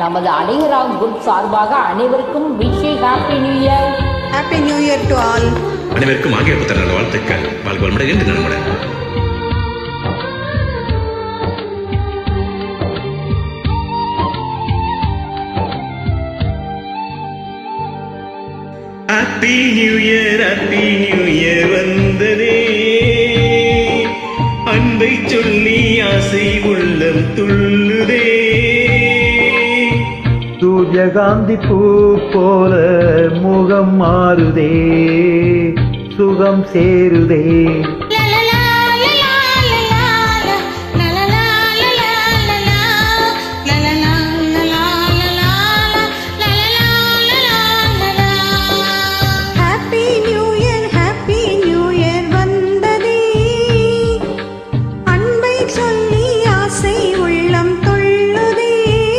நமது அடையரா குரூப் சார்பாக அனைவருக்கும் wish happy new year happy new year to all அனைவருக்கும் ஆகிய புத்தகங்கள் வாழ்த்துக்கள். வாழ்க வளமுடன் என்று நலமுடன் happy new year happy new year வந்ததே. அன்பை சொல்லி ஆசை உள்ளம் துள்ளுதே சூரியகாந்தி பூ போல முகம் மாறுதே சுகம் சேருதே.